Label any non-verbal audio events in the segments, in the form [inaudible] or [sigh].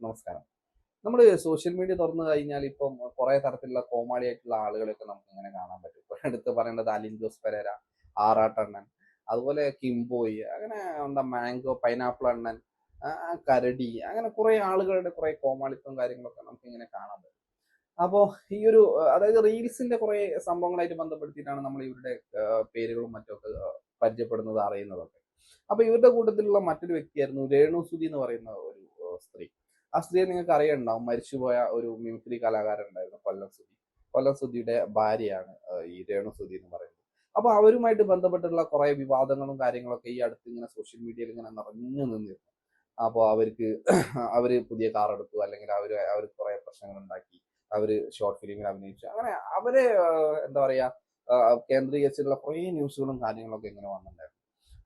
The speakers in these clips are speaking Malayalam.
നമസ്കാരം. നമ്മൾ സോഷ്യൽ മീഡിയ തുറന്നു കഴിഞ്ഞാൽ ഇപ്പം കുറെ തരത്തിലുള്ള കോമാളിയായിട്ടുള്ള ആളുകളെയൊക്കെ നമുക്ക് ഇങ്ങനെ കാണാൻ പറ്റും. ഇപ്പൊ എടുത്ത് പറയേണ്ടത് അലിൻ ജോസ് പെരേര ആറാട്ടണ്ണൻ അതുപോലെ കിംബോയ് അങ്ങനെ എന്താ മാംഗോ പൈനാപ്പിൾ അണ്ണൻ കരടി അങ്ങനെ കുറെ ആളുകളുടെ കുറെ കോമാളിത്തം കാര്യങ്ങളൊക്കെ നമുക്ക് ഇങ്ങനെ കാണാൻ പറ്റും. അപ്പോൾ ഈ ഒരു അതായത് റീൽസിന്റെ കുറെ സംഭവങ്ങളായിട്ട് ബന്ധപ്പെടുത്തിയിട്ടാണ് നമ്മൾ ഇവരുടെ പേരുകളും മറ്റൊക്കെ പരിചയപ്പെടുന്നത് അറിയുന്നതൊക്കെ. അപ്പൊ ഇവരുടെ കൂട്ടത്തിലുള്ള മറ്റൊരു വ്യക്തിയായിരുന്നു രേണു സുധി എന്ന് പറയുന്ന ഒരു സ്ത്രീ. ആ സ്ത്രീയെ നിങ്ങൾക്ക് അറിയണ്ടാവും മരിച്ചുപോയ ഒരു മിമിക്രി കലാകാരൻ ഉണ്ടായിരുന്നു കൊല്ലം സുധി. കൊല്ലം സുധിയുടെ ഭാര്യയാണ് ഈ രേണു സുധി എന്ന് പറയുന്നത്. അപ്പൊ അവരുമായിട്ട് ബന്ധപ്പെട്ടുള്ള കുറെ വിവാദങ്ങളും കാര്യങ്ങളൊക്കെ ഈ അടുത്ത് ഇങ്ങനെ സോഷ്യൽ മീഡിയയിൽ ഇങ്ങനെ നിറഞ്ഞു നിന്നിരുന്നു. അപ്പോൾ അവർക്ക് [clears throat] അവർ പുതിയ കാർ എടുത്തു. അല്ലെങ്കിൽ അവർ അവർ കുറെ പ്രശ്നങ്ങൾ ഉണ്ടാക്കി. അവർ ഷോർട്ട് ഫിലിമിൽ അഭിനയിച്ചു. അങ്ങനെ അവരെ എന്താ പറയാ കേന്ദ്രീകരിച്ചിട്ടുള്ള കുറേ ന്യൂസുകളും കാര്യങ്ങളൊക്കെ ഇങ്ങനെ വന്നിട്ടുണ്ടായിരുന്നു.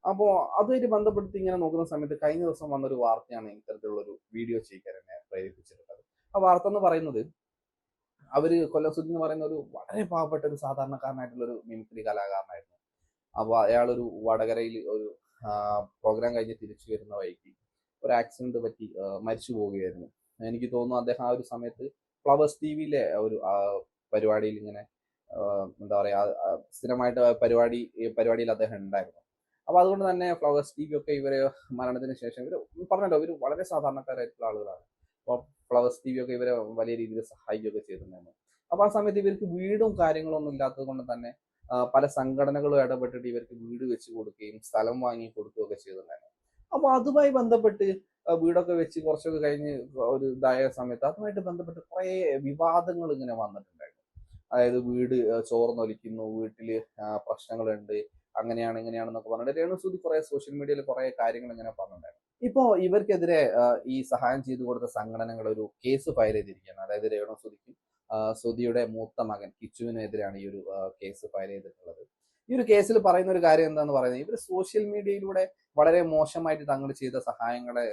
അപ്പോൾ അതുമായിട്ട് ബന്ധപ്പെടുത്തി ഇങ്ങനെ നോക്കുന്ന സമയത്ത് കഴിഞ്ഞ ദിവസം വന്നൊരു വാർത്തയാണ് ഇത്തരത്തിലുള്ള ഒരു വീഡിയോ ചെയ്യിക്കാൻ എന്നെ പ്രേരിപ്പിച്ചിട്ടുള്ളത്. ആ വാർത്ത എന്ന് പറയുന്നത് അവർ കൊല്ലസുദ് എന്ന് പറയുന്ന ഒരു വളരെ പാവപ്പെട്ട ഒരു സാധാരണക്കാരനായിട്ടുള്ള ഒരു മിമിക്രി കലാകാരനായിരുന്നു. അപ്പോൾ അയാളൊരു വടകരയിൽ ഒരു പ്രോഗ്രാം കഴിഞ്ഞ് തിരിച്ചു വരുന്ന വഴിക്ക് ഒരു ആക്സിഡന്റ് പറ്റി മരിച്ചു പോവുകയായിരുന്നു. എനിക്ക് തോന്നുന്നു അദ്ദേഹം ആ ഒരു സമയത്ത് ഫ്ലവേഴ്സ് ടി വിയിലെ ഒരു പരിപാടിയിൽ ഇങ്ങനെ എന്താ പറയാ സ്ഥിരമായിട്ട് പരിപാടി പരിപാടിയിൽ അദ്ദേഹം ഉണ്ടായിരുന്നു. അപ്പൊ അതുകൊണ്ട് തന്നെ ഫ്ലവേഴ്സ് ടി വി ഒക്കെ ഇവരെ മരണത്തിന് ശേഷം ഇവർ പറഞ്ഞല്ലോ ഇവർ വളരെ സാധാരണക്കാരായിട്ടുള്ള ആളുകളാണ്. അപ്പോൾ ഫ്ലവേഴ്സ് ടി വി ഒക്കെ ഇവരെ വലിയ രീതിയിൽ സഹായിക്കുകയൊക്കെ ചെയ്തിട്ടുണ്ടായിരുന്നു. അപ്പൊ ആ സമയത്ത് ഇവർക്ക് വീടും കാര്യങ്ങളും ഒന്നും ഇല്ലാത്തത് കൊണ്ട് തന്നെ പല സംഘടനകളും ഇടപെട്ടിട്ട് ഇവർക്ക് വീട് വെച്ച് കൊടുക്കുകയും സ്ഥലം വാങ്ങി കൊടുക്കുകയൊക്കെ ചെയ്തിട്ടുണ്ടായിരുന്നു. അപ്പൊ അതുമായി ബന്ധപ്പെട്ട് വീടൊക്കെ വെച്ച് കുറച്ചൊക്കെ കഴിഞ്ഞ് ഒരു ഇതായ സമയത്ത് അതുമായിട്ട് ബന്ധപ്പെട്ട് കുറെ വിവാദങ്ങൾ ഇങ്ങനെ വന്നിട്ടുണ്ടായിരുന്നു. അതായത് വീട് ചോർന്നൊലിക്കുന്നു വീട്ടിൽ പ്രശ്നങ്ങളുണ്ട് അങ്ങനെയാണ് ഇങ്ങനെയാണെന്നൊക്കെ പറഞ്ഞിട്ട് രേണുസൂതി കുറെ സോഷ്യൽ മീഡിയയിൽ കുറെ കാര്യങ്ങൾ ഇങ്ങനെ പറഞ്ഞിട്ടുണ്ടായിരുന്നു. ഇപ്പോ ഇവർക്കെതിരെ ഈ സഹായം ചെയ്തു കൊടുത്ത സംഘടനകൾ ഒരു കേസ് ഫയൽ ചെയ്തിരിക്കുകയാണ്. അതായത് രേണുസുതിക്കും സുധിയുടെ മൂത്ത മകൻ കിച്ചുവിനെതിരെയാണ് ഈ ഒരു കേസ് ഫയൽ ചെയ്തിട്ടുള്ളത്. ഈ ഒരു കേസിൽ പറയുന്ന ഒരു കാര്യം എന്താന്ന് പറയുന്നത് ഇവർ സോഷ്യൽ മീഡിയയിലൂടെ വളരെ മോശമായിട്ട് തങ്ങൾ ചെയ്ത സഹായങ്ങളെ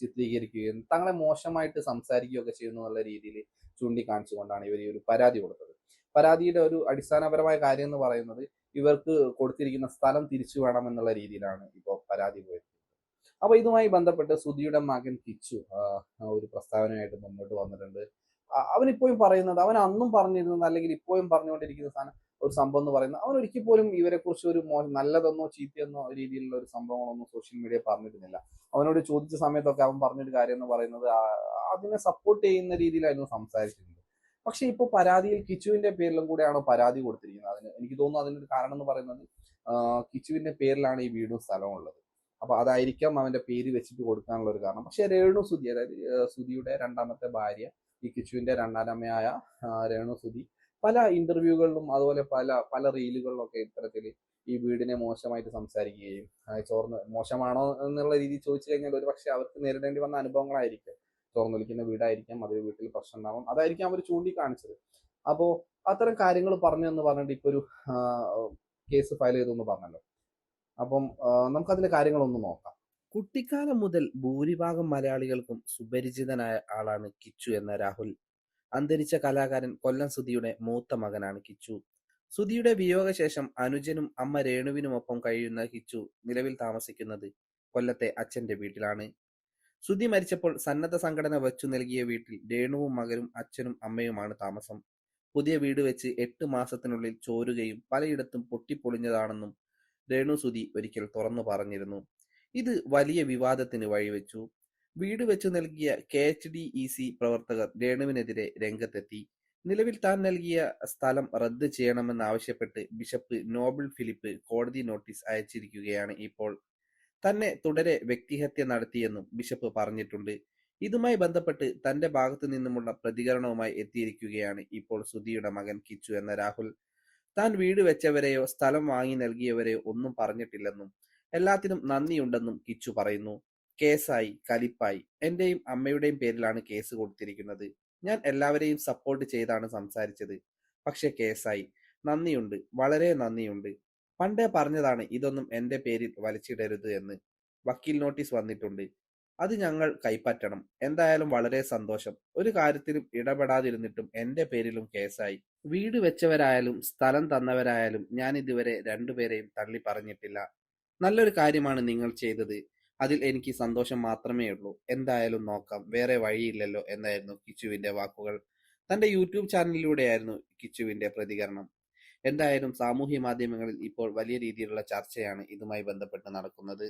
ചിത്രീകരിക്കുകയും തങ്ങളെ മോശമായിട്ട് സംസാരിക്കുകയൊക്കെ ചെയ്യുന്നു എന്നുള്ള രീതിയിൽ ചൂണ്ടിക്കാണിച്ചുകൊണ്ടാണ് ഇവർ ഈ ഒരു പരാതി കൊടുത്തത്. പരാതിയുടെ ഒരു അടിസ്ഥാനപരമായ കാര്യം എന്ന് പറയുന്നത് ഇവർക്ക് കൊടുത്തിരിക്കുന്ന സ്ഥലം തിരിച്ചു വേണം എന്നുള്ള രീതിയിലാണ് ഇപ്പോൾ പരാതി പോയിരിക്കുന്നത് അപ്പൊ ഇതുമായി ബന്ധപ്പെട്ട് സുധിയുടെ മകൻ കിച്ചു ഒരു പ്രസ്താവനയായിട്ട് മുന്നോട്ട് വന്നിട്ടുണ്ട്. അവൻ ഇപ്പോഴും പറയുന്നത് അവൻ അന്നും പറഞ്ഞിരുന്നത് അല്ലെങ്കിൽ ഇപ്പോഴും പറഞ്ഞുകൊണ്ടിരിക്കുന്ന സാധനം ഒരു സംഭവം എന്ന് പറയുന്നത് അവൻ ഒരിക്കൽ പോലും ഇവരെ കുറിച്ച് ഒരു മോ നല്ലതെന്നോ ചീത്തയെന്നോ രീതിയിലുള്ള ഒരു സംഭവങ്ങളൊന്നും സോഷ്യൽ മീഡിയ പറഞ്ഞിരുന്നില്ല. അവനോട് ചോദിച്ച സമയത്തൊക്കെ അവൻ പറഞ്ഞൊരു കാര്യം എന്ന് പറയുന്നത് അതിനെ സപ്പോർട്ട് ചെയ്യുന്ന രീതിയിലായിരുന്നു സംസാരിച്ചിരുന്നത്. പക്ഷെ ഇപ്പൊ പരാതിയിൽ കിച്ചുവിന്റെ പേരിലും കൂടെയാണ് പരാതി കൊടുത്തിരിക്കുന്നത്? അതിന് എനിക്ക് തോന്നുന്നു അതിനൊരു കാരണം എന്ന് പറയുന്നത് കിച്ചുവിന്റെ പേരിലാണ് ഈ വീടും സ്ഥലവും ഉള്ളത്. അപ്പൊ അതായിരിക്കാം അവന്റെ പേര് വെച്ചിട്ട് കൊടുക്കാനുള്ള ഒരു കാരണം. പക്ഷെ രേണു സുധി അതായത് സുതിയുടെ രണ്ടാമത്തെ ഭാര്യ ഈ കിച്ചുവിന്റെ രണ്ടാമയായ ആ, രേണു സുധി പല ഇന്റർവ്യൂകളിലും അതുപോലെ പല പല റീലുകളിലും ഒക്കെ ഇത്തരത്തിൽ ഈ വീടിനെ മോശമായിട്ട് സംസാരിക്കുകയും ചോർന്ന് മോശമാണോ എന്നുള്ള രീതിയിൽ ചോദിച്ചു കഴിഞ്ഞാൽ ഒരു പക്ഷെ അവർക്ക് നേരിടേണ്ടി വന്ന അനുഭവങ്ങളായിരിക്കും. ചോർന്നൊലിക്കുന്ന വീടായിരിക്കാം അതിൽ വീട്ടിൽ പ്രശ്നം ഉണ്ടാവും അതായിരിക്കും അവർ ചൂണ്ടിക്കാണിച്ചത്. അപ്പോൾ അത്തരം കാര്യങ്ങൾ പറഞ്ഞു എന്ന് പറഞ്ഞിട്ട് ഇപ്പൊ ഒരു കേസ് ഫയൽ ചെയ്തു എന്ന് പറഞ്ഞല്ലോ. അപ്പം നമുക്കതിന്റെ കാര്യങ്ങളൊന്ന് നോക്കാം. കുട്ടിക്കാലം മുതൽ ഭൂരിഭാഗം മലയാളികൾക്കും സുപരിചിതനായ ആളാണ് കിച്ചു എന്ന രാഹുൽ. അന്തരിച്ച കലാകാരൻ കൊല്ലം സുധിയുടെ മൂത്ത മകനാണ് കിച്ചു. സുധിയുടെ വിയോഗശേഷം അനുജനും അമ്മ രേണുവിനുമൊപ്പം കഴിയുന്ന കിച്ചു നിലവിൽ താമസിക്കുന്നത് കൊല്ലത്തെ അച്ഛന്റെ വീട്ടിലാണ്. സുധി മരിച്ചപ്പോൾ സന്നദ്ധ സംഘടന വെച്ചു നൽകിയ വീട്ടിൽ രേണുവും മകനും അച്ഛനും അമ്മയുമാണ് താമസം. പുതിയ വീട് വെച്ച് എട്ട് മാസത്തിനുള്ളിൽ ചോരുകയും പലയിടത്തും പൊട്ടിപ്പൊളിഞ്ഞതാണെന്നും രേണു സുധി ഒരിക്കൽ തുറന്നു പറഞ്ഞിരുന്നു. ഇത് വലിയ വിവാദത്തിന് വഴിവെച്ചു. വീട് വെച്ചു നൽകിയ K H D E C പ്രവർത്തകർ രേണുവിനെതിരെ രംഗത്തെത്തി. നിലവിൽ താൻ നൽകിയ സ്ഥലം റദ്ദ് ചെയ്യണമെന്നാവശ്യപ്പെട്ട് ബിഷപ്പ് നോബിൾ ഫിലിപ്പ് കോടതി നോട്ടീസ് അയച്ചിരിക്കുകയാണ് ഇപ്പോൾ. തന്നെ തുടരെ വ്യക്തിഹത്യ നടത്തിയെന്നും ബിഷപ്പ് പറഞ്ഞിട്ടുണ്ട്. ഇതുമായി ബന്ധപ്പെട്ട് തന്റെ ഭാഗത്തു നിന്നുമുള്ള പ്രതികരണവുമായി എത്തിയിരിക്കുകയാണ് ഇപ്പോൾ സുധിയുടെ മകൻ കിച്ചു എന്ന രാഹുൽ. താൻ വീട് വെച്ചവരെയോ സ്ഥലം വാങ്ങി നൽകിയവരെയോ ഒന്നും പറഞ്ഞിട്ടില്ലെന്നും എല്ലാത്തിനും നന്ദിയുണ്ടെന്നും കിച്ചു പറയുന്നു. കേസായി കലിപ്പായി. എന്റെയും അമ്മയുടെയും പേരിലാണ് കേസ് കൊടുത്തിരിക്കുന്നത്. ഞാൻ എല്ലാവരെയും സപ്പോർട്ട് ചെയ്താണ് സംസാരിച്ചത്. പക്ഷെ കേസായി. നന്ദിയുണ്ട്. വളരെ നന്ദിയുണ്ട്. പണ്ടേ പറഞ്ഞതാണ് ഇതൊന്നും എന്റെ പേരിൽ വലിച്ചിടരുത് എന്ന്. വക്കീൽ നോട്ടീസ് വന്നിട്ടുണ്ട്. അത് ഞങ്ങൾ കൈപ്പറ്റണം. എന്തായാലും വളരെ സന്തോഷം. ഒരു കാര്യത്തിലും ഇടപെടാതിരുന്നിട്ടും എന്റെ പേരിലും കേസായി. വീട് വെച്ചവരായാലും സ്ഥലം തന്നവരായാലും ഞാൻ ഇതുവരെ രണ്ടുപേരെയും തള്ളി പറഞ്ഞിട്ടില്ല. നല്ലൊരു കാര്യമാണ് നിങ്ങൾ ചെയ്തത്. അതിൽ എനിക്ക് സന്തോഷം മാത്രമേ ഉള്ളൂ. എന്തായാലും നോക്കാം. വേറെ വഴിയില്ലല്ലോ എന്നായിരുന്നു കിച്ചുവിന്റെ വാക്കുകൾ. തന്റെ യൂട്യൂബ് ചാനലിലൂടെയായിരുന്നു കിച്ചുവിന്റെ പ്രതികരണം. എന്തായാലും സാമൂഹ്യ മാധ്യമങ്ങളിൽ ഇപ്പോൾ വലിയ രീതിയിലുള്ള ചർച്ചയാണ് ഇതുമായി ബന്ധപ്പെട്ട് നടക്കുന്നത്.